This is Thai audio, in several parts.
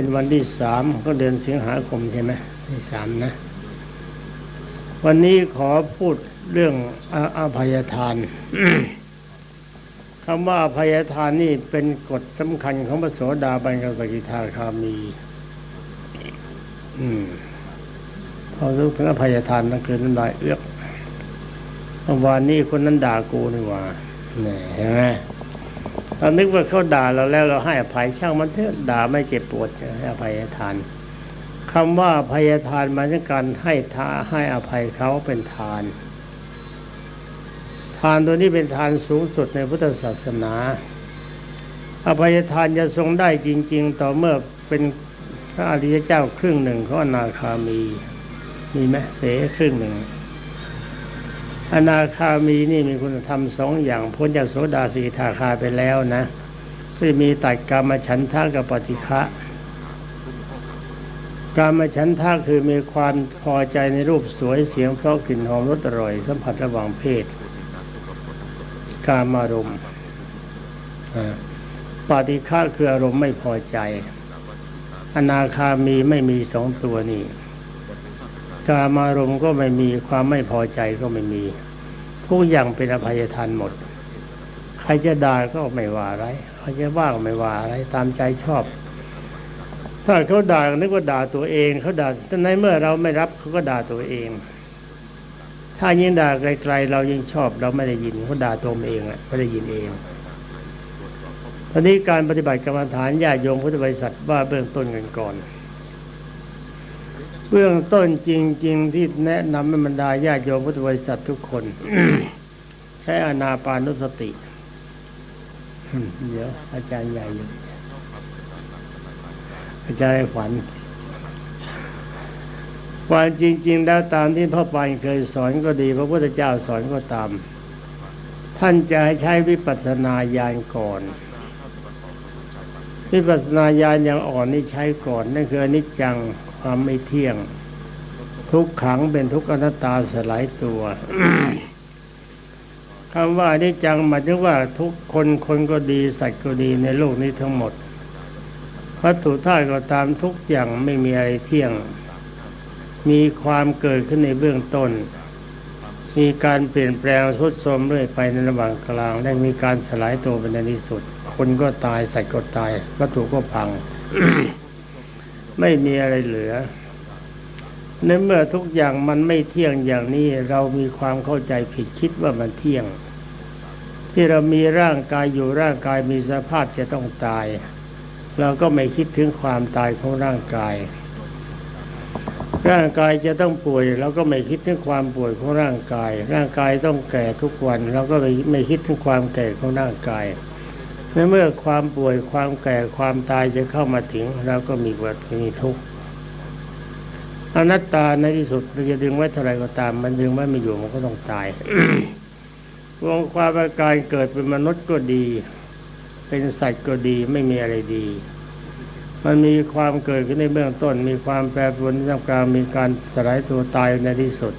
เป็นวันที่สามก็เดือนสิงหาคมใช่ไหมที่สามนะ วันนี้ขอพูดเรื่องออภัยทานคำว่าอภัยทานนี่เป็นกฎสำคัญของพระโสดาบันกับสกิทาคามี อืมพอรู้ถึงอภัยทานนั่นคือน้ำลายเอื้อกวานนี้คนนั้นด่ากูนี่ว่าเนี่ยเห็นไหม เรานึกว่าเขาด่าเราแล้วเราให้อภัยช่างมันเถอะด่าไม่เจ็บปวดให้อภัยทานคำว่าอภัยทานมายถึงการให้ทาให้อภัยเขาเป็นทาน ทานตัวนี้เป็นทานสูงสุดในพุทธศาสนา อภัยทานจะทรงได้จริง ๆ ต่อเมื่อเป็นพระอริยเจ้าครึ่งหนึ่งของอนาคามี มีไหมเสครึ่งหนึ่ง อนาคามีนี่มีคุณธรรมสองอย่างพ้นจากโสดาสีทาคาไปแล้วนะก็จะมีตัดกรรมฉันทะกับปฏิฆะกรรมฉันทะคือมีความพอใจในรูปสวยเสียงเพราะกลิ่นหอมรสอร่อย สัมผัสระหว่างเพศ กามอารมณ์ปฏิฆะคืออารมณ์ไม่พอใจ อนาคามีไม่มีสองตัวนี่ กามารมณ์ก็ไม่มีความไม่พอใจก็ไม่มี ทุกอย่างเป็นอภัยทานหมด ใครจะด่าก็ไม่ว่าอะไรใครจะว่าก็ไม่ว่าอะไร ตามใจชอบ ถ้าเขาด่าก็นึกว่าด่าตัวเองเขาด่าแต่ในเมื่อเราไม่รับเขาก็ด่าตัวเอง ถ้ายิ่งด่าไกลๆเรายิ่งชอบ เราไม่ได้ยินเขาด่าตัวเองอะไม่ได้ยินเองตอนนี้การปฏิบัติกรรมฐานญาโยมพุทธบริษัทว่าเบื้องต้นกันก่อน เบื้องต้นจริง ๆ ที่แนะนำให้บรรดาญาโยมพุทธบริษัททุกคน ใช้อนาปานุสติเดี๋ยวอาจารย์ใหญ่อยู่อาจารย์ขวัญความจริง ๆ แล้วตามที่พ่อปานเคยสอนก็ดี พระพุทธเจ้าสอนก็ตาม ท่านจะให้ใช้วิปัสสนาญาณก่อนวิปัสสนาญาณอย่างอ่อนนี่ใช้ก่อนนั่นคืออนิจจัง ความไม่เที่ยง ทุกขังเป็นทุกอนัตตาสลายตัวคำว่าอนิจจังหมายถึงว่าทุกคนคนก็ดีสัตว์ก็ดีในโลกนี้ทั้งหมดวัตถุธาตุก็ตามทุกอย่างไม่มีอะไรเที่ยง มีความเกิดขึ้นในเบื้องต้น มีการเปลี่ยนแปลงทรุดโทรมเรื่อยไปในระหว่างกลางและมีการสลายตัวเป็นในที่สุด คนก็ตายสัตว์ก็ตาย วัตถุก็พัง ไม่มีอะไรเหลือ ในเมื่อทุกอย่างมันไม่เที่ยงอย่างนี้เรามีความเข้าใจผิดคิดว่ามันเที่ยง ที่เรามีร่างกายอยู่ร่างกายมีสภาพจะต้องตาย เราก็ไม่คิดถึงความตายของร่างกาย ร่างกายจะต้องป่วยเราก็ไม่คิดถึงความป่วยของร่างกาย ร่างกายต้องแก่ทุกวัน เราก็ไม่คิดถึงความแก่ของร่างกาย ในเมื่อความป่วยความแก่ความตายจะเข้ามาถึงเราก็มีวัฏมีทุกข์อนัตตาในที่สุดเราจะดึงไว้เท่าไรก็ตาม มันดึงไว้ไม่อยู่มันก็ต้องตายวงความอาการเกิดเป็นมนุษย์ก็ดี เป็นสัตว์ก็ดีไม่มีอะไรดี มันมีความเกิดขึ้นในเบื้องต้น มีความแปรปรวนในท่ามกลางมีการสลายตัวตายในที่สุด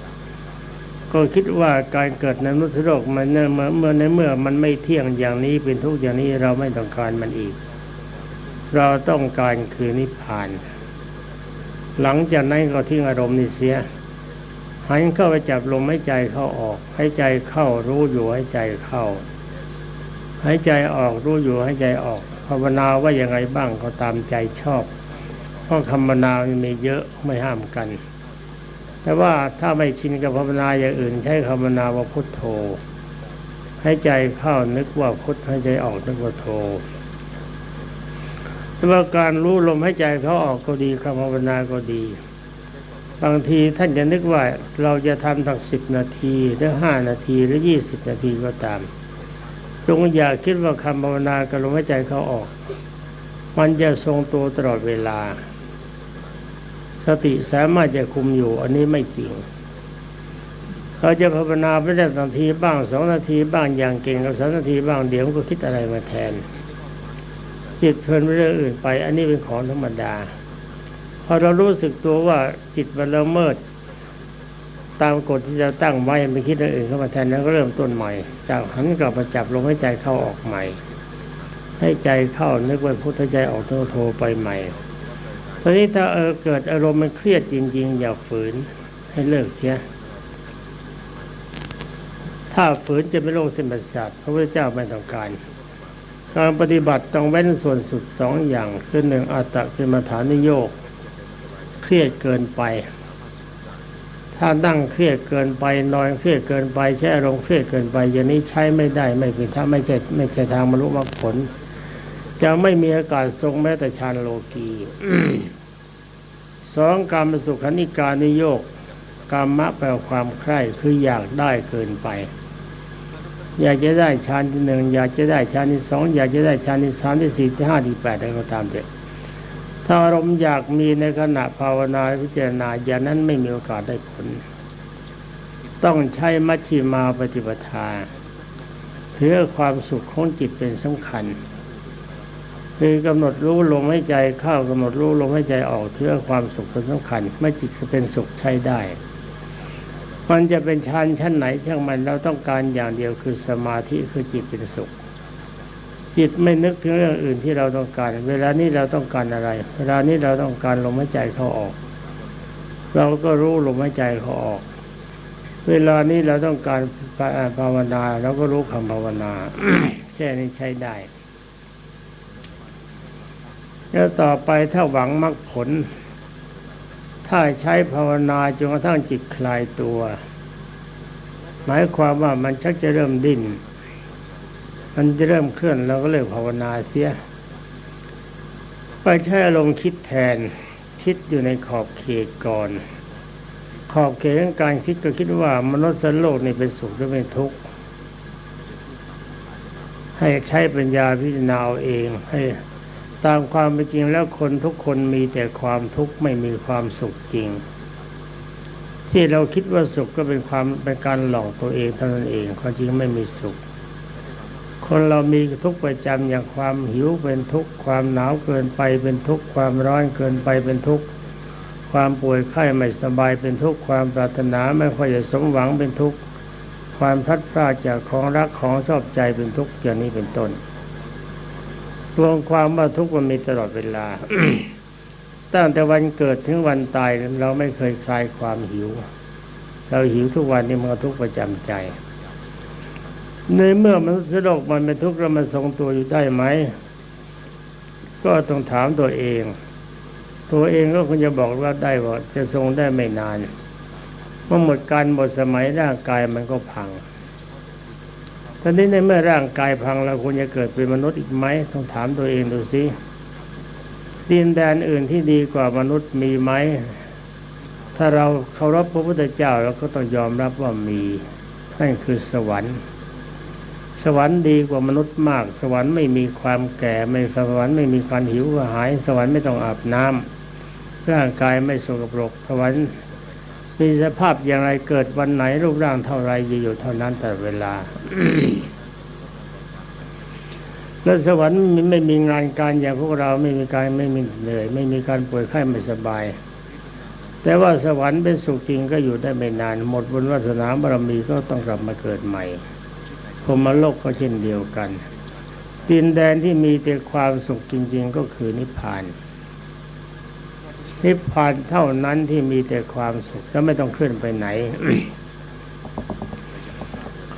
ก็คิดว่าการเกิดในมนุษย์โลกมันเมื่อเมื่อในเมื่อมันไม่เที่ยงอย่างนี้เป็นทุกอย่างนี้เราไม่ต้องการมันอีก เราต้องการคือนิพพาน หลังจากนั้นก็ทิ้งอารมณ์นี้เสียหันเข้าไปจับลมหายใจเข้าออกหายใจเข้ารู้อยู่หายใจเข้าหายใจออกรู้อยู่หายใจออกภาวนาว่าย่างไรบ้างก็ตามใจชอบเพราะคำภาวนามันมีเยอะไม่ห้ามกัน แต่ว่าถ้าไม่ชินกับภาวนาอย่างอื่น ใช้คำภาวนาว่าพุทโธ ให้ใจเข้านึกว่าพุทให้ใจออกนึกว่าโธแต่ว่าการรู้ลมให้ใจเขาออกก็ดีคำภาวนาก็ดี บางทีท่านจะนึกว่าเราจะทำสักสิบนาทีหรือห้านาทีหรือยี่สิบนาทีก็ตามจงอย่าคิดว่าคำภาวนากับลมหายใจเขาออก มันจะทรงตัวตลอดเวลา สติสามารถจะคุมอยู่ อันนี้ไม่จริง เขาจะภาวนาไปได้นาทีบ้างสองนาทีบ้างอย่างเก่งกับสามนาทีบ้างเดี๋ยวก็คิดอะไรมาแทนจิตเพลินไปเรื่องอื่นไป อันนี้เป็นของธรรมดา พอเรารู้สึกตัวว่าจิตมันละเมิด ตามกฎที่เราตั้งไว้ไม่คิดเรื่องอื่นเข้ามาแทนแล้วก็เริ่มต้นใหม่ จากหันกลับมาจับลมให้ใจเข้าออกใหม่ ให้ใจเข้านึกว่าพุทธใจออกโทโทไปใหม่ ตอนนี้ถ้าเออเกิดอารมณ์มันเครียดจริง ๆ อย่าฝืนให้เลิกเสีย ถ้าฝืนจะเป็นโรคเส้นประสาทพระพุทธเจ้าไม่ต้องการ การปฏิบัติต้องเว้นส่วนสุดสองอย่างคือหนึ่งอัตตะคือมาฐานิโยกเครียดเกินไป ถ้านั่งเครียดเกินไปนอนเครียดเกินไป ใช้อารมณ์เครียดเกินไปอย่างนี้ใช้ไม่ได้ไม่เป็นถ้าไม่ใช่ไม่ใช่ทางบรรลุมรรคผล จะไม่มีอากาศทรงแม้แต่ฌานโลกีสองการมสุขานิการนิโยกกามะแปลความใคร่คืออยากได้เกินไป อยากจะได้ฌานที่หนึ่งอยากจะได้ฌานที่สองอยากจะได้ฌานที่สามที่สี่ที่ห้าที่แปดอะไรก็ตามเถอะถ้าอารมณ์อยากมีในขณะภาวนาพิจารณาอย่างนั้นไม่มีโอกาสได้ผล ต้องใช้มัชฌิมาปฏิปทาเพื่อความสุขของจิตเป็นสำคัญ คือกำหนดรู้ลมให้ใจเข้ากำหนดรู้ลมให้ใจออกเพื่อความสุขเป็นสำคัญไม่จิตจะเป็นสุขใช้ได้ มันจะเป็นชั้นชั้นไหนช่างมันเราต้องการอย่างเดียวคือสมาธิคือจิตเป็นสุข จิตไม่นึกถึงเรื่องอื่นที่เราต้องการ เวลานี้เราต้องการอะไร เวลานี้เราต้องการลมหายใจเข้าออก เราก็รู้ลมหายใจเข้าออก เวลานี้เราต้องการภาวนาเราก็รู้คำภาวนาแค่นี้ใช้ได้ แล้วต่อไปถ้าหวังมรรคผล ถ้าใช้ภาวนาจนกระทั่งจิตคลายตัว หมายความว่ามันชักจะเริ่มดิ้นมันจะเริ่มเคลื่อนเราก็เลิกภาวนาเสีย ไปใช้อารมณ์คิดแทนคิดอยู่ในขอบเขตก่อน ขอบเขตของการคิดก็คิดว่ามนุษย์สโลกนี่เป็นสุขหรือเป็นทุกข์ให้ใช้ปัญญาพิจารณาเองให้ ตามความเป็นจริงแล้วคนทุกคนมีแต่ความทุกข์ไม่มีความสุขจริง ที่เราคิดว่าสุขก็เป็นความเป็นการหลอกตัวเองเท่านั้นเองความจริงไม่มีสุข คนเรามีทุกข์ประจำอย่างความหิวเป็นทุกข์ความหนาวเกินไปเป็นทุกข์ความร้อนเกินไปเป็นทุกข์ความป่วยไข้ไม่สบายเป็นทุกข์ความปรารถนาไม่ค่อยจะสมหวังเป็นทุกข์ความพัดพรากจากของรักของชอบใจเป็นทุกข์อย่างนี้เป็นต้น รวมความว่าทุกข์มันมีตลอดเวลา ตั้งแต่วันเกิดถึงวันตายเราไม่เคยคลายความหิว เราหิวทุกวันนี่มันทุกข์ประจำใจ ในเมื่อมันสะดกมันเป็นทุกข์แล้วมันทรงตัวอยู่ได้ไหม ก็ต้องถามตัวเอง ตัวเองก็คงจะบอกว่าได้ว่าจะทรงได้ไม่นานเมื่อหมดการหมดสมัยร่างกายมันก็พัง ตอนนี้ในเมื่อร่างกายพังเราควรจะเกิดเป็นมนุษย์อีกไหมต้องถามตัวเองดูสิดินแดนอื่นที่ดีกว่ามนุษย์มีไหม ถ้าเราเคารพพระพุทธเจ้าเราก็ต้องยอมรับว่ามีนั่นคือสวรรค์ สวรรค์ดีกว่ามนุษย์มาก สวรรค์ไม่มีความแก่ไม่สวรรค์ไม่มีความหิวกระหาย สวรรค์ไม่ต้องอาบน้ำร่างกายไม่สกปรกสวรรค์ มีสภาพอย่างไรเกิดวันไหนรูปร่างเท่าไรจะอยู่เท่านั้นแต่เวลาแล้วสวรรค์ไม่มีงานการอย่างพวกเราไม่มีการไม่มีเหนื่อย ไม่มีการป่วยไข้ไม่สบาย แต่ว่าสวรรค์เป็นสุขจริงก็อยู่ได้ไม่นาน หมดบุญวาสนาบารมีก็ต้องกลับมาเกิดใหม่พรมโลกก็เช่นเดียวกันดินแดนที่มีแต่ความสุขจริง ๆ ก็คือนิพพาน นิพพานเท่านั้นที่มีแต่ความสุขแล้วไม่ต้องเคลื่อนไปไหน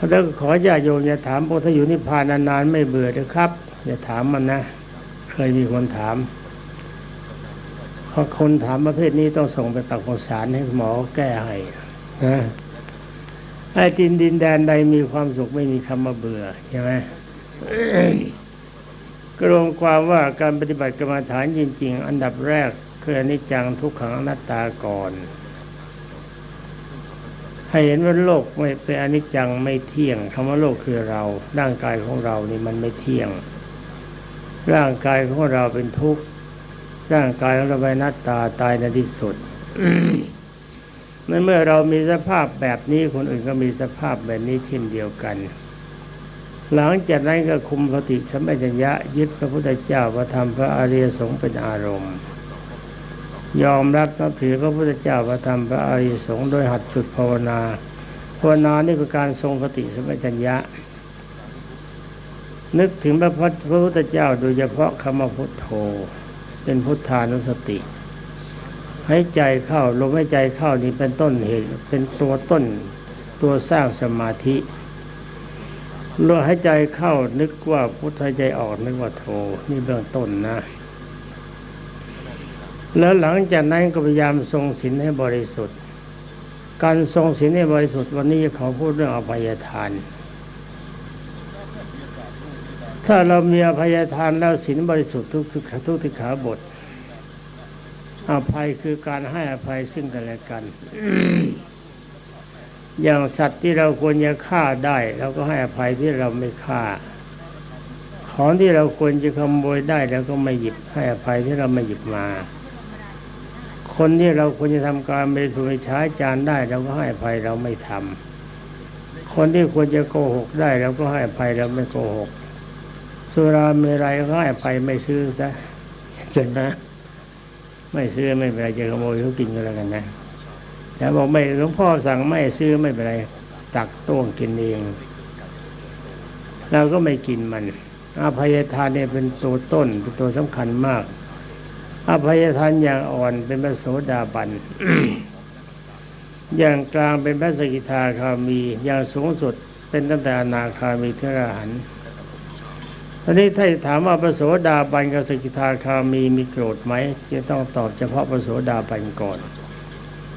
แล้วขอญาติโยมอย่าถามพวกถ้าอยู่นิพพานนานๆไม่เบื่อนะครับ อย่าถามมันนะ เคยมีคนถามพอคนถามประเภทนี้ต้องส่งไปตักโสารให้หมอแก้ให้นะไอ้ดินดินแดนใดมีความสุขไม่มีคำว่าเบื่อใช่ไหมกรวมความว่าการปฏิบัติกรรมฐานจริง ๆ อันดับแรก คืออนิจจังทุกขังอนัตตาก่อน ให้เห็นว่าโลกไม่เป็นอนิจจังไม่เที่ยงคำว่าโลกคือเราร่างกายของเรานี่มันไม่เที่ยง ร่างกายของเราเป็นทุกข์ร่างกายของเราเป็นนัตตาตายในที่สุดในเมื่อเรามีสภาพแบบนี้คนอื่นก็มีสภาพแบบนี้เช่นเดียวกัน หลังจากนั้นก็คุมสติสัมปชัญญะยึดพระพุทธเจ้าพระธรรมพระอริยสงฆ์เป็นอารมณ์ ยอมรับนับถือพระพุทธเจ้าพระธรรมพระอริยสงฆ์โดยหัดจุดภาวนา ภาวนานี่คือการทรงสติสมปชัญญะ นึกถึงพระพุทธเจ้าโดยเฉพาะคำว่าพุทโธ เป็นพุทธานุสติใหายใจเข้าลมหายใจเข้านี่เป็นต้นเหตุเป็นตัวต้นตัวสร้างสมาธิลมหายใจเข้านึกว่าพุทธใจออกนึกว่าโทนี่เบื้องต้นนะ แล้วหลังจากนั้นก็พยายามทรงศีลให้บริสุทธิ์ การทรงศีลให้บริสุทธิ์วันนี้ขาพูดเรื่องอภัยทาน ถ้าเรามีอภัยทานแล้วศีลบริสุทธิ์ทุกทุกทุกทิขาบท อภัยคือการให้อภัยซึ่งกันและกัน อย่างสัตว์ที่เราควรจะฆ่าได้เราก็ให้อภัยที่เราไม่ฆ่า ของที่เราควรจะขโมยได้เราก็ไม่หยิบให้อภัยที่เราไม่หยิบมา คนที่เราควรจะทำการไม่ถูกใช้จานได้เราก็ให้ภัยเราไม่ทำคนที่ควรจะโกหกได้เราก็ให้ภัยเราไม่โกหก สุราเมรัยก็ให้ภัยไม่ซื้อซะเจ็บนะ ไม่ซื้อไม่เป็นไรจะขโมยเขากินก็แล้วกันนะแต่บอกไม่หลวงพ่อสั่งไม่ซื้อไม่เป็นไรตักต้วงกินเองเราก็ไม่กินมันอภัยทานเนี่ยเป็นตัวต้นเป็นตัวสำคัญมาก อภัยทานอย่างอ่อนเป็นพระโสดาบัน อย่างกลางเป็นพระสกิทาคามี อย่างสูงสุดเป็นตั้งแต่อนาคามีเทระหันตอนนี้ถ้าถามว่าพระโสดาบันกับสกิทาคามีมีโกรธไหมจะต้องตอบเฉพาะพระโสดาบันก่อน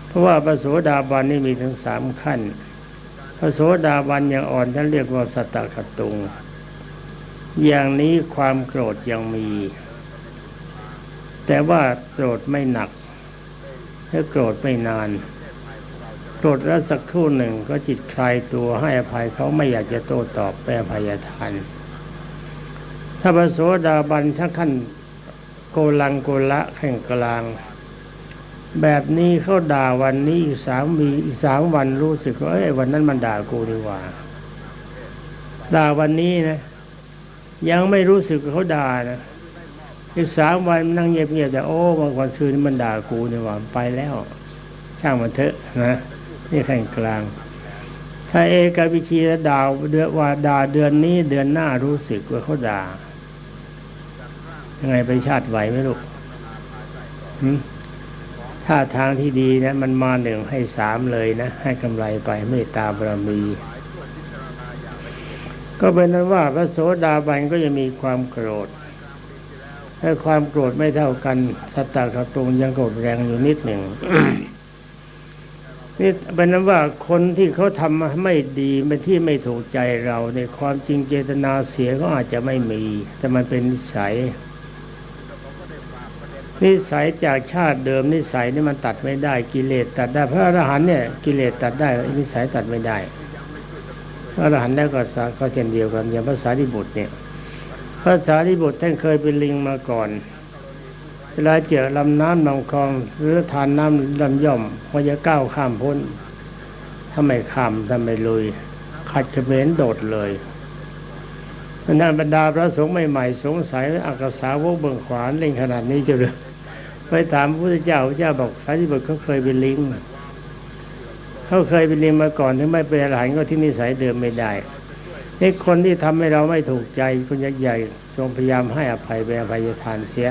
เพราะว่าพระโสดาบันนี่มีถึงสามขั้นพระโสดาบันอย่างอ่อนท่านเรียกว่าสัตตคตุง อย่างนี้ความโกรธยังมี แต่ว่าโกรธไม่หนักและโกรธไม่นาน โกรธแล้วสักครู่หนึ่งก็จิตคลายตัวให้อภัยเขาไม่อยากจะโต้ตอบแปรภัยทานถ้าพระโสดาบันถ้าขั้นโกลังโกละแข่งกลาง แบบนี้เขาด่าวันนี้อีกสามวีอีกสามวันรู้สึกว่าเอ้ยวันนั้นมันด่ากูดีกว่าด่าวันนี้นะ ยังไม่รู้สึกเขาด่านะ อีกสามวันมันนั่งเงียบๆแต่โอ้บางวันซื้อนี่มันด่ากูดีกว่าไปแล้ว ช่างมันเถอะนะนี่แข่งกลาง ถ้าเอกวิชีและดาวเดือนว่าด่าเดือนนี้เดือนหน้ารู้สึกว่าเขาด่ายังไงไปชาติไหวไหมลูกถ้าทางที่ดีนะ มันมาหนึ่งให้สามเลยนะ ให้กำไรไปเมตตาบารมี ก็เป็นนั้นว่าพระโสดาบันก็จะมีความโกรธ ถ้าความโกรธไม่เท่ากันสัตตะขตุงยังโกรธแรงอยู่นิดหนึ่งนี่เป็นนั้นว่าคนที่เขาทำมาไม่ดีเป็นที่ไม่ถูกใจเราในความจริงเจตนาเสียก็อาจจะไม่มี แต่มันเป็นนิสัย นิสัยจากชาติเดิมนิสัยนี่มันตัดไม่ได้กิเลสตัดได้พระอรหันต์เนี่ยกิเลสตัดได้นิสัยตัดไม่ได้พระอรหันต์แล้วก็ก็เช่นเดียวกันอย่างภาษาดิบุตรเนี่ย ภาษาดิบุตรท่านเคยเป็นลิงมาก่อน เวลาเจอลำน้ำลำคลอง หรือทานน้ำลำย่อมพอจะก้าวข้ามพ้นถ้าไม่ข้ามถ้าไม่ลุย ขัดเขมรโดดเลยนั่นบรรดาพระสงฆ์ใหม่ๆสงสัยอักษาวกเบื้องขวานเล่นขนาดนี้จะเลยไปถามพระพุทธเจ้าพระเจ้าบอกสารีบุตรเขาเคยเป็นลิงเขาเคยเป็นลิงมาก่อนถึงไม่เป็นอรหันก็ที่นิสัยเดิมไม่ได้ นี่คนที่ทำให้เราไม่ถูกใจคนใหญ่ๆจงพยายามให้อภัยเป็นอภัยทานเสีย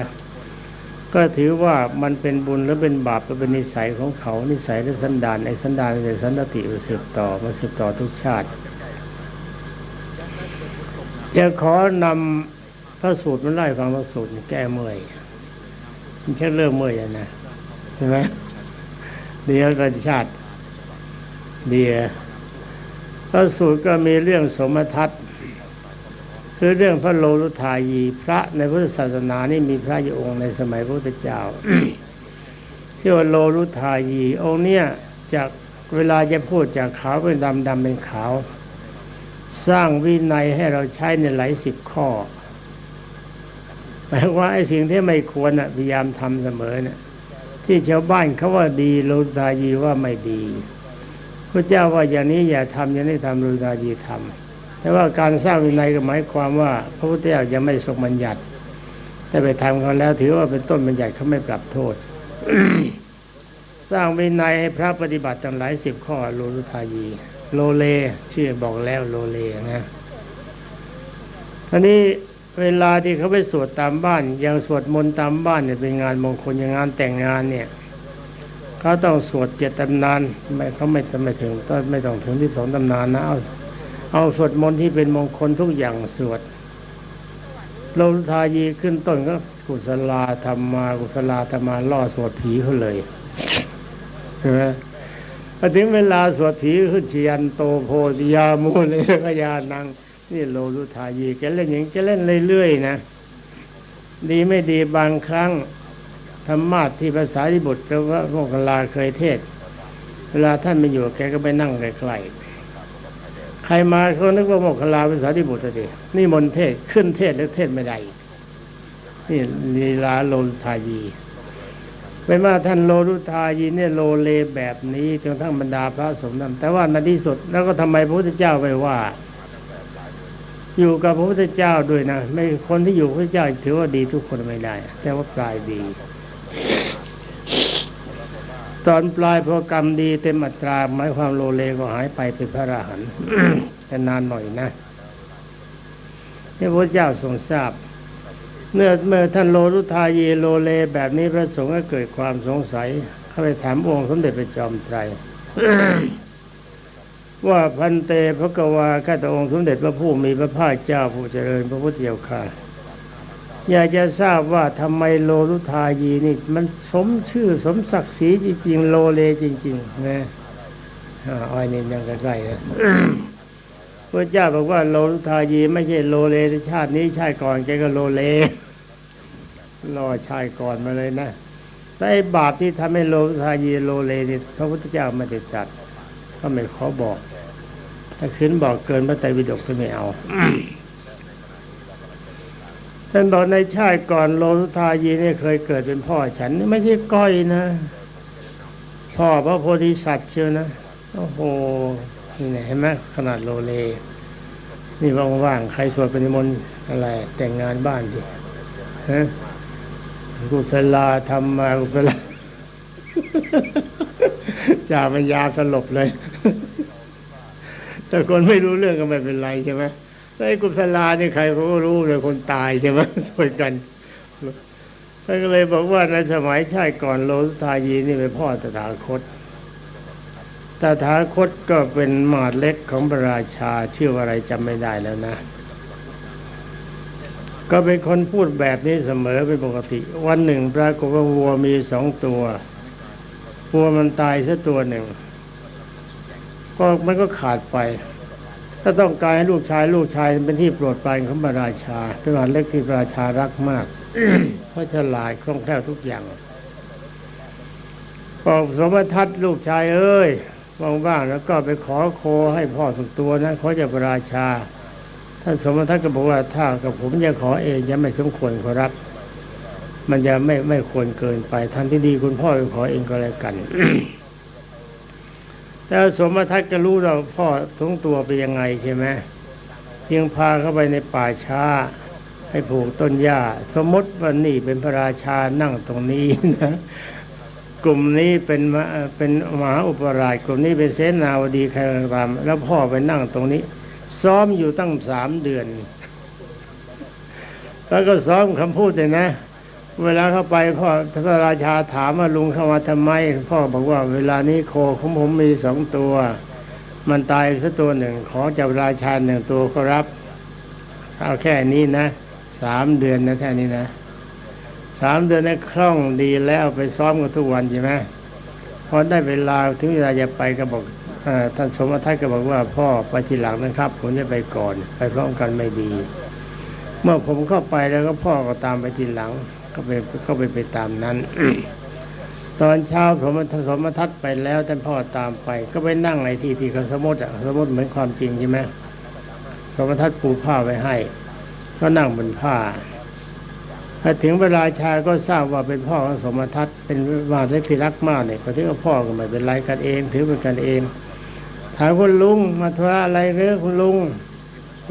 ก็ถือว่ามันเป็นบุญหรือเป็นบาปก็เป็นนิสัยของเขา นิสัยและสันดานในสันดานในสันติมันสืบต่อมาสืบต่อทุกชาติจะขอนำพระสูตรมาไล่ฟังพระสูตรแก้เมื่อยมันแค่เริ่มเมื่อยนะใช่ไหมเดี๋ยวก็ชาติเดี๋ยว พระสูตรก็มีเรื่องสมทัศน์คือเรื่องพระโลลุทายีพระในพุทธศาสนานี่มีพระอยู่องค์ในสมัยพระพุทธเจ้าที่ว่าโลลุทายีองค์เนี้ยจากเวลาจะพูดจากขาวเป็นดำดำเป็นขาว สร้างวินัยให้เราใช้ในหลายสิบข้อหมายว่าไอ้สิ่งที่ไม่ควรนะพยายามทำเสมอเนี่ยที่ชาวบ้านเขาว่าดีโลลุทายีว่าไม่ดี พระเจ้าว่าอย่างนี้อย่าทำอย่างนี้ทำโลลุทายีทำแต่ว่าการสร้างวินัยก็หมายความว่า พระพุทธเจ้ายังไม่ทรงบัญญัติ แต่ไปทำเขาแล้ว ถือว่าเป็นต้นบัญญัติเขาไม่ปรับโทษ สร้างวินัยให้พระปฏิบัติตั้งหลายสิบข้อโลลุทายี โลเลชื่อบอกแล้วโลเลนะทีนี้เวลาที่เขาไปสวดตามบ้านอย่างสวดมนต์ตามบ้านเนี่ยเป็นงานมงคลอย่างงานแต่งงานเนี่ย เขาต้องสวดเจ็ดตำนานไม่เขาไม่ไม่ถึงต้องไม่ต้องถึงที่สองตำนานนะเอาเอาสวดมนต์ที่เป็นมงคลทุกอย่างสวดโลลุทายีขึ้นต้นก็กุศลาธรรมากุศลาธรรมาล่อสวดผีเขาเลยใช่ไหมพอถึงเวลาสวดผีขึ้นเชียนโตโพธิยามูเลยกยานัง นี่โลลุทายีแกเล่นอย่างแกเล่นเรื่อยๆนะ ดีไม่ดีบางครั้ง ธรรมาทที่ภาษาที่บุตรหรือว่าโมกขลาเคยเทศ เวลาท่านไม่อยู่แกก็ไปนั่งไกลๆใครมาเขานึกว่าโมกขลาภาษาที่บุตรสินี่มนเทศขึ้นเทศแล้วเทศไม่ได้นี่ลีลาโลทายีเป็นว่าท่านโลลุทายีเนี่ยโลเลแบบนี้จนทั้งบรรดาพระสงฆ์นั้นแต่ว่าในที่สุดแล้วก็ทำไมพระพุทธเจ้าไปว่า อยู่กับพระพุทธเจ้าด้วยนะ ไม่คนที่อยู่พระเจ้าถือว่าดีทุกคนไม่ได้ แต่ว่าปลายดี ตอนปลายพอกรรมดีเต็มอัตราหมายความโลเลก็หายไปเป็นพระอรหันต์แต่นานหน่อยนะที่พระเจ้าทรงทราบ เมื่อเมื่อท่านโลรุทายีโลเลแบบนี้พระสงฆ์ก็เกิดความสงสัย เข้าไปถามองค์สมเด็จพระจอมไตรว่าพันเตพระกวาข้าแต่องค์สมเด็จพระผู้มีพระภาคเจ้าผู้เจริญพระพุทธเจ้าค่ะ อยากจะทราบว่าทำไมโลรุทายีนี่ มันสมชื่อสมศักดิ์ศรีจริง ๆ โลเลจริงๆนะอ่าอ้อยนี่ยังใกล้ๆนะพระเจ้าบอกว่าโลรุทายีไม่ใช่โลเลชาตินี้ชาติก่อนแกก็โลเลรอชาติก่อนมาเลยนะแต่บาปที่ทำให้โลรุทายีโลเลนี่พระพุทธเจ้าไม่ได้จัดก็ไม่ขอบอก ถ้าคืนบอกเกินพระไตรปิฎกก็ไม่เอา ท่านบอกในชาติก่อนโลทุทายีเนี่ยเคยเกิดเป็นพ่อฉันนี่ไม่ใช่ก้อยนะ พ่อพระโพธิสัตว์เชียวนะโอ้โหนี่ไงเห็นไหมขนาดโลเล นี่ว่างๆใครสวดปฏิมนต์อะไร แต่งงานบ้านดิฮะกุศลาธรรมากุศลาจ่าปัญญาสลบเลย แต่คนไม่รู้เรื่องก็ไม่เป็นไรใช่ไหม ไอ้กุศลานี่ใครเขาก็รู้เลยคนตายใช่ไหมช่วยกันท่านก็เลยบอกว่าในสมัยชาติก่อนโลสุทายีนี่เป็นพ่อตถาคต ตถาคตก็เป็นหมาดเล็กของพระราชาชื่ออะไรจำไม่ได้แล้วนะ ก็เป็นคนพูดแบบนี้เสมอเป็นปกติ วันหนึ่งปรากฏว่าวัวมีสองตัว วัวมันตายซะตัวหนึ่ง ก็มันก็ขาดไป ถ้าต้องการให้ลูกชายลูกชายเป็นที่โปรดปรานของพระราชาเป็นวันเล็กที่พระราชารักมากเพราะฉลาดคล่องแคล่วทุกอย่างบอกสมทัศน์ลูกชายเอ้ยว่างๆแล้วก็ไปขอโคให้พ่อสักตัวนะขอจากพระราชาท่านสมทัศน์ก็บอกว่าถ้ากับผมจะขอเองยังไม่สมควรขอรับ มันจะไม่ไม่ควรเกินไปทันที่ดีคุณพ่อไปขอเองก็แล้วกัน แล้วสมทัศน์ก็รู้เราพ่อทั้งตัวเป็นยังไงใช่ไหมจึงพาเข้าไปในป่าช้า ให้ผูกต้นหญ้า สมมติว่านี่เป็นพระราชานั่งตรงนี้นะกลุ่มนี้เป็นเป็นมหาอุปราชกลุ่มนี้เป็นเสนาวดีใครตามแล้วพ่อไปนั่งตรงนี้ ซ้อมอยู่ตั้งสามเดือน แล้วก็ซ้อมคำพูดเลยนะ เวลาเข้าไปพ่อพระราชาถามว่าลุงเข้ามาทำไม พ่อบอกว่าเวลานี้โคของผมมีสองตัว มันตายสักตัวหนึ่งขอจากราชาหนึ่งตัวก็รับเอาแค่นี้นะสามเดือนนะแค่นี้นะสามเดือนนั้นคล่องดีแล้วไปซ้อมกันทุกวันใช่ไหมพอได้เวลาถึงเวลาจะไปก็บอกอท่านสมทัศน์ก็บอกว่าพ่อไปทีหลังนะครับ ผมจะไปก่อน ไปพร้อมกันไม่ดี เมื่อผมเข้าไปแล้วก็พ่อก็ตามไปทีหลัง ก็ไปก็ไปไปตามนั้น ตอนเช้าผมสมทัศน์ไปแล้วท่านพ่อตามไป ก็ไปนั่งในที่ที่เขาสมมติอะสมมติเหมือนความจริงใช่ไหมสมทัศน์ปูผ้าไว้ให้ ก็นั่งบนผ้าพอถึงเวลาชายก็ทราบว่าเป็นพ่อของสมทัศน์เป็นว่าเล็กที่รักมากเนี่ยพอถึงว่าพ่อก็ไม่เป็นไรกันเอง ถือเป็นกันเองถามคุณลุงมาธุระอะไรเรือคุณลุง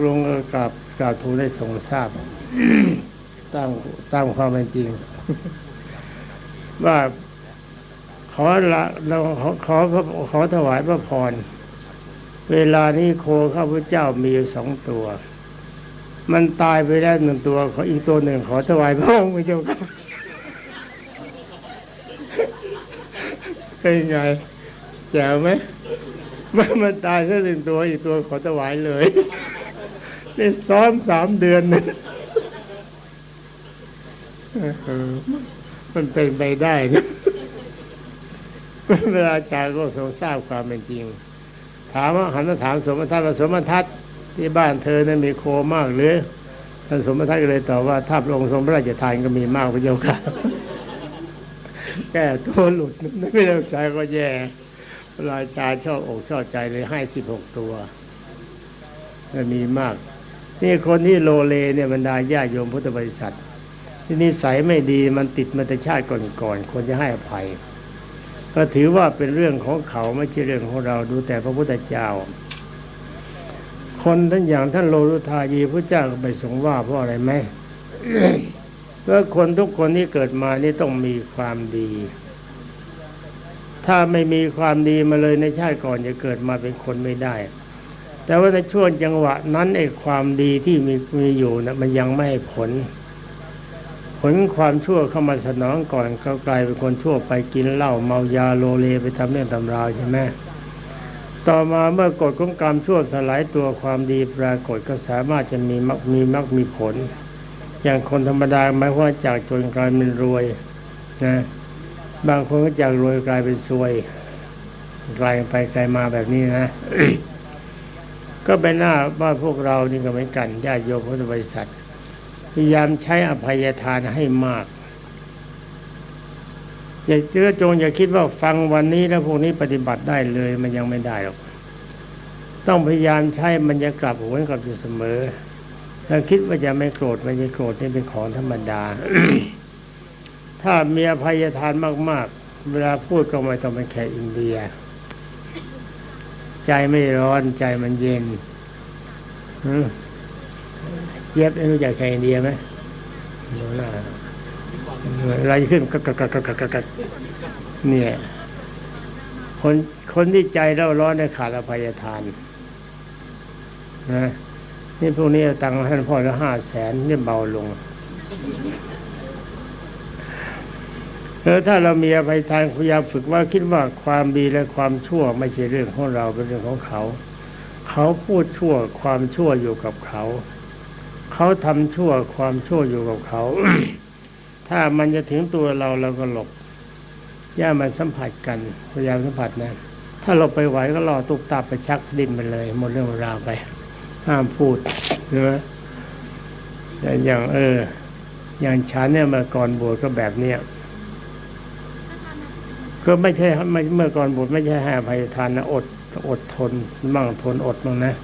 ลุงก็กราบกราบทูลได้ทรงทราบ ตามตามความเป็นจริง ว่าขอละเราขอขอขอถวายพระพร เวลานี้โคข้าพเจ้ามีสองตัว มันตายไปแล้วหนึ่งตัว ขออีกตัวหนึ่งขอถวายพระองค์เจ้าค่ะเป็นไงแจ๋วไหมมันมันตายซะหนึ่งตัวอีกตัวขอถวายเลยได้ซ้อมสามเดือนนะเออ มันเป็นไปได้นะเวลาอาจารย์ก็ทรงทราบความเป็นจริง ถามว่าหันมาถามสมทัศน์ว่าสมทัศน์ที่บ้านเธอนั้นมีโคมากหรือท่านสมทัศน์ก็เลยตอบว่าถ้าพระองค์ทรงพระราชทานก็มีมากพระเจ้าค่ะแก้ตัวหลุดไม่ได้ใช้ก็แย่ราชาชอบอกชอบใจเลยให้สิบหกตัวมันมีมาก นี่คนที่โลเลเนี่ยบรรดาญาโยมพุทธบริษัท ที่นิสัยไม่ดีมันติดมาแต่ชาติก่อนๆควรจะให้อภัย ก็ถือว่าเป็นเรื่องของเขาไม่ใช่เรื่องของเราดูแต่พระพุทธเจ้า คนท่านอย่างท่านโลรุทายีพระเจ้าก็ไปทรงว่าเพราะอะไรไหมเพราะคนทุกคนที่เกิดมานี่ต้องมีความดี ถ้าไม่มีความดีมาเลยในชาติก่อนจะเกิดมาเป็นคนไม่ได้ แต่ว่าในช่วงจังหวะนั้นไอ้ความดีที่มีมีอยู่นะมันยังไม่ให้ผล ผลความชั่วเข้ามาสนองก่อนก็กลายเป็นคนชั่วไปกินเหล้าเมายาโลเลไปทำเรื่องตำราวใช่ไหมต่อมาเมื่อกฎของกรรมชั่วสลายตัวความดีปรากฏก็สามารถจะมีมักมีมักมีผล อย่างคนธรรมดาหมายว่าจากจนกลายเป็นรวยนะบางคนก็จากรวยกลายเป็นซวยกลายไปไกลมาแบบนี้นะ ก็เป็นหน้าว่าพวกเรานี่ก็เหมือนกันญาติโยมพุทธบริษัท พยายามใช้อภัยทานให้มาก อย่าเจือจงอย่าคิดว่าฟังวันนี้แล้วพวกนี้ปฏิบัติได้เลยมันยังไม่ได้หรอก ต้องพยายามใช้มันจะกลับหัวนกลับอยู่เสมอถ้าคิดว่าจะไม่โกรธไม่จะโกรธนี่เป็นของธรรมดา ถ้ามีอภัยทานมากๆ เวลาพูดก็ไม่ต้องเป็นแขกอินเดีย ใจไม่ร้อนใจมันเย็น เจี๊ยบรู้จักแขกอินเดียไหมดูหน้าอะไรขึ้นกักกักกักกักกักกักเนี่ยคนคนที่ใจเร่าร้อนเนี่ยขาดอภัยทานนะนี่พวกนี้ตังค์ให้พ่อละห้าแสนนี่เบาลงแล้วถ้าเรามีอภัยทานพยายามฝึกว่าคิดว่าความดีและความชั่ว ไม่ใช่เรื่องของเราเป็นเรื่องของเขา เขาพูดชั่วความชั่วอยู่กับเขา เขาทำชั่วความชั่วอยู่กับเขา ถ้ามันจะถึงตัวเราเราก็หลบย่ามันสัมผัสกันพยายามสัมผัสนะ ถ้าเราไปไหวก็รอตุกตาไปชักดินไปเลยหมดเรื่องราวไป ห้ามพูดใช่ไหมแต่อย่างเออ อย่างฉันเนี่ยเมื่อก่อนบวชก็แบบเนี้ยก็ไม่ใช่ไม่เมื่อก่อนบวชไม่ใช่ให้อภัยทานนะอดอดทนมั่งทนอดมั่งนะ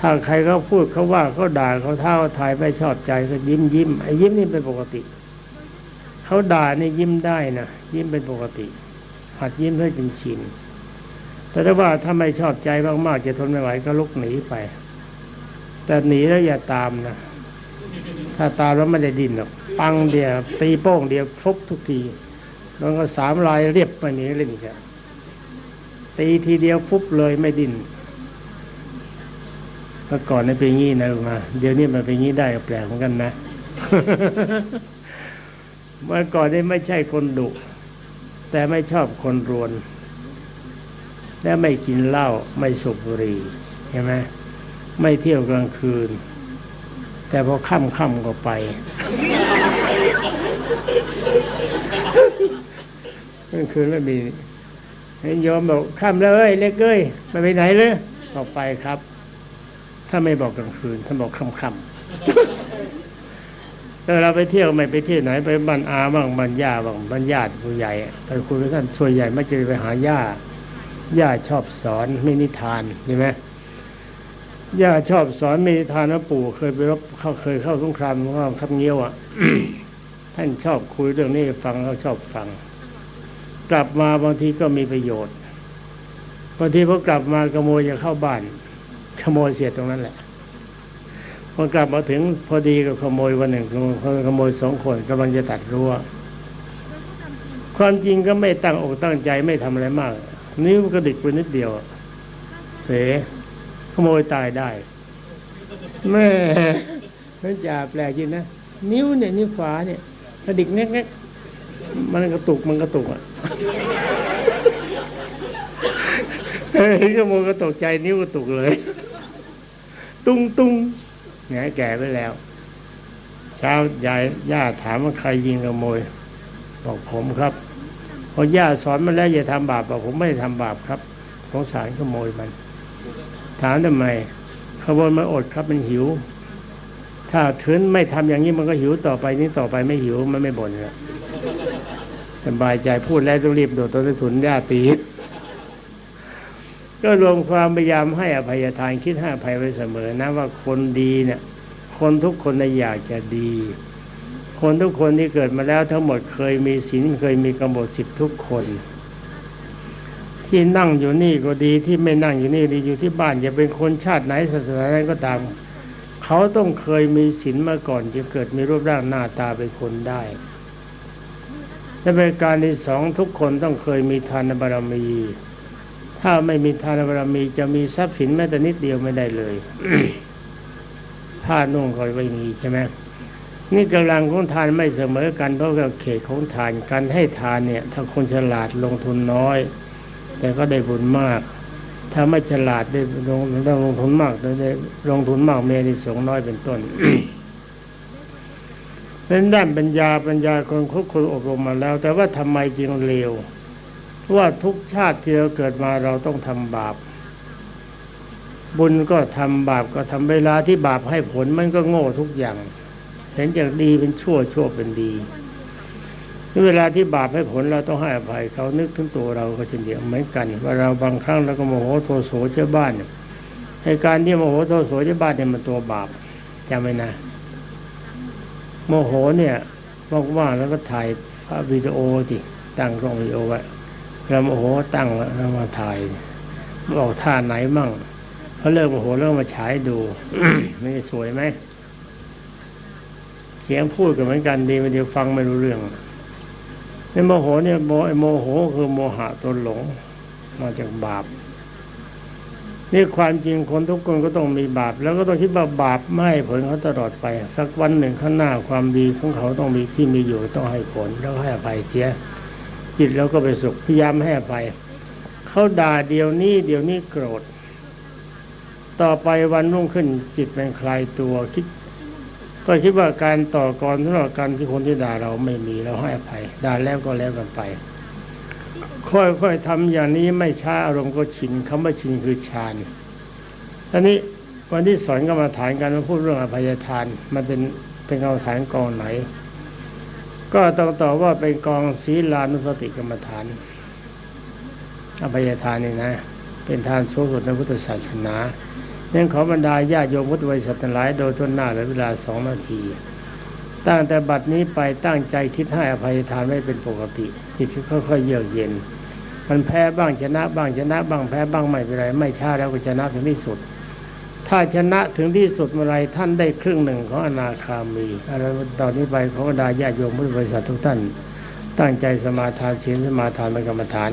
ถ้าใครเขาพูดเขาว่าเขาด่าเขาเท่าทายไม่ชอบใจก็ยิ้มยิ้มไอ้ยิ้มนี่เป็นปกติ เขาด่านี่ยิ้มได้นะยิ้มเป็นปกติหัดยิ้มให้จนชินแต่ถ้าว่าถ้าไม่ชอบใจมากๆจะทนไม่ไหวก็ลุกหนีไป แต่หนีแล้วอย่าตามนะถ้าตามแล้วไม่ได้ดินหรอกปังเดียวตีโป้งเดียวฟุบทุกทีแล้วก็สามลายเรียบไปนี้เล่นอีกอะตีทีเดียวฟุบเลยไม่ดิน เมื่อก่อนนี่เป็นงี้นะลูกนะเดี๋ยวนี้มันเป็นงี้ได้แปลกเหมือนกันนะ เมื่อก่อนนี่ไม่ใช่คนดุ แต่ไม่ชอบคนรวน และไม่กินเหล้าไม่สูบบุหรี่ใช่ไหมไม่เที่ยวกลางคืน แต่พอค่ำค่ำก็ไปกลางคืนไม่มีเห็นโยมบอกค่ำแล้วเอ้ยเล็กเอ้ยไม่ไปไหนเลยบอกไปครับ ถ้าไม่บอกกลางคืนท่านบอกค่ำค่ำถ้าเราไปเที่ยวไม่ไปเที่ยวไหนไปบ้านอาบ้างบ้านย่าบ้างบ้านญาติผู้ใหญ่ไปคุยกับท่านส่วนใหญ่ไม่จะไปหาย่าย่าชอบสอนไม่นิทานใช่ไหมย่าชอบสอนไม่นิทานนะปู่เคยไปรบเขาเคยเข้าสงครามว่าขับเงี้ยวอะท่านชอบคุยเรื่องนี้ฟังเขาชอบฟัง กลับมาบางทีก็มีประโยชน์บางทีพอกลับมาขโมยจะเข้าบ้าน ขโมยเสียตรงนั้นแหละพอกลับมาถึงพอดีก็ขโมยวันหนึ่งขโมยขโมยสองคนกำลังจะตัดรั้วความจริงก็ไม่ตั้งอกตั้งใจไม่ทำอะไรมาก นิ้วกระดิกไปนิดเดียว เสขโมยตายได้แม่นั่นจ่าแปลกจริงนะนิ้วเนี่ยนิ้วขวาเนี่ยกระดิกแงกๆมันกระตุกมันกระตุกอะเห็นขโมยก็ตกใจนิ้วก็ตุกเลย ตุ้งตุ้งเนี่ยแก่ไปแล้ว เช้ายายย่าถามว่าใครยิงขโมย บอกผมครับพอย่าสอนมาแล้วอย่าทำบาปบอกผมไม่ได้ทำบาปครับสงสารขโมยมัน ถามทำไมขโมยมันอดครับมันหิว ถ้าถึงไม่ทำอย่างนี้มันก็หิวต่อไปนี้ต่อไปไม่หิวมันไม่บ่นแล้วสบายใจพูดแล้วต้องรีบโดดต้นถุนย่าตี ก็รวมความพยายามให้อภัยทานคิดให้อภัยไว้เสมอนะว่าคนดีเนี่ย คนทุกคนน่ะอยากจะดี คนทุกคนที่เกิดมาแล้วทั้งหมดเคยมีศีลเคยมีกำหนดสิบทุกคน ที่นั่งอยู่นี่ก็ดีที่ไม่นั่งอยู่นี่ดีอยู่ที่บ้านจะเป็นคนชาติไหนศาสนาไหนก็ตามเขาต้องเคยมีศีลมาก่อนจะเกิดมีรูปร่างหน้าตาเป็นคนได้และเป็นการที่สองทุกคนต้องเคยมีทานบารมี ถ้าไม่มีทานบารมีจะมีทรัพย์สินแม้แต่นิดเดียวไม่ได้เลยผ้านุ่งก็ไม่มีใช่ไหมนี่กำลังของทานไม่เสมอกันเพราะว่าเขตของทานการให้ทานเนี่ย ถ้าคนฉลาดลงทุนน้อย แต่ก็ได้บุญมาก ถ้าไม่ฉลาดได้ลงต้องลงทุนมากแต่ได้ลงทุนมากเมียที่สงส์น้อยเป็นต้นเป็นด้านปัญญาปัญญาคนคุกคนอบรมมาแล้ว แต่ว่าทำไมจึงเลวเพราะ ว่าทุกชาติที่เราเกิดมาเราต้องทำบาป บุญก็ทำบาปก็ทำเวลาที่บาปให้ผลมันก็โง่ทุกอย่าง เห็นจากดีเป็นชั่วชั่วเป็นดีเวลาที่บาปให้ผลเราต้องให้อภัยเขานึกถึงตัวเราก็เช่นเดียวเหมือนกัน ว่าเราบางครั้งเราก็โมโหโทโสเจ้าบ้านในการที่โมโหโทโสเจ้าบ้านเนี่ยมันตัวบาปจำไว้นะ โมโหเนี่ยว่างๆแล้วก็ถ่ายภาพวิดีโอสิตั้งกล้องวิดีโอไว้ เราโมโหตั้งแล้วมาถ่ายบอกท่าไหนมั่งเขาเลิกโมโหแล้วมมาฉายดูไม่สวยไหมเสียงพูดกันเหมือนกันดีไม่ดีฟังไม่รู้เรื่องในโมโหเนี่ยโมโมโหคือโมหะตัวหลง มาจากบาปนี่ความจริงคนทุกคนก็ต้องมีบาป แล้วก็ต้องคิดว่าบาปไม่ผลเขาตลอดไป สักวันหนึ่งข้างหน้าความดีของเขาต้องมีที่มีอยู่ต้องให้ผลแล้วให้อภัยเสีย จิตแล้วก็ไปสุขพยายามให้อภัยเขาด่าเดี๋ยวนี้เดี๋ยวนี้โกรธ ต่อไปวันรุ่งขึ้นจิตเป็นคลายตัวคิด ก็คิดว่าการต่อกรสำหรับการที่คนที่ด่าเราไม่มีเราให้อภัยด่าแล้วก็แล้วกันไป ค่อยๆทำอย่างนี้ไม่ช้าอารมณ์ก็ชินคำว่าชินคือฌานตอนนี้วันที่สอนกรรมาฐานกันมาพูดเรื่องอภัยทานมันเป็นเป็นกรรมฐานกองไหน ก็ต้องตอบว่าเป็นกองศีลานุสติกรรมฐานอภัยทานนี่นะ เป็นทานสูงสุดในพุทธศาสนายังขอบรรดาญาโยมพุทธบริษัททั้งหลายโดยทุนหน้าเหลือเวลาสองนาที ตั้งแต่บัดนี้ไปตั้งใจคิดให้อภัยทานไม่เป็นปกติจิตค่อยๆเยือกเย็น มันแพ้บ้างชนะบ้างชนะบ้างแพ้บ้างไม่เป็นไร ไม่ช้าแล้วก็ชนะถึงที่สุด ถ้าชนะถึงที่สุดเมื่อไรท่านได้ครึ่งหนึ่งของอนาคามีอะไรตอนนี้ไปขอบรรดาญาโยมพุทธบริษัททุกท่าน ตั้งใจสมาทานศีลสมาทานเป็นกรรมฐาน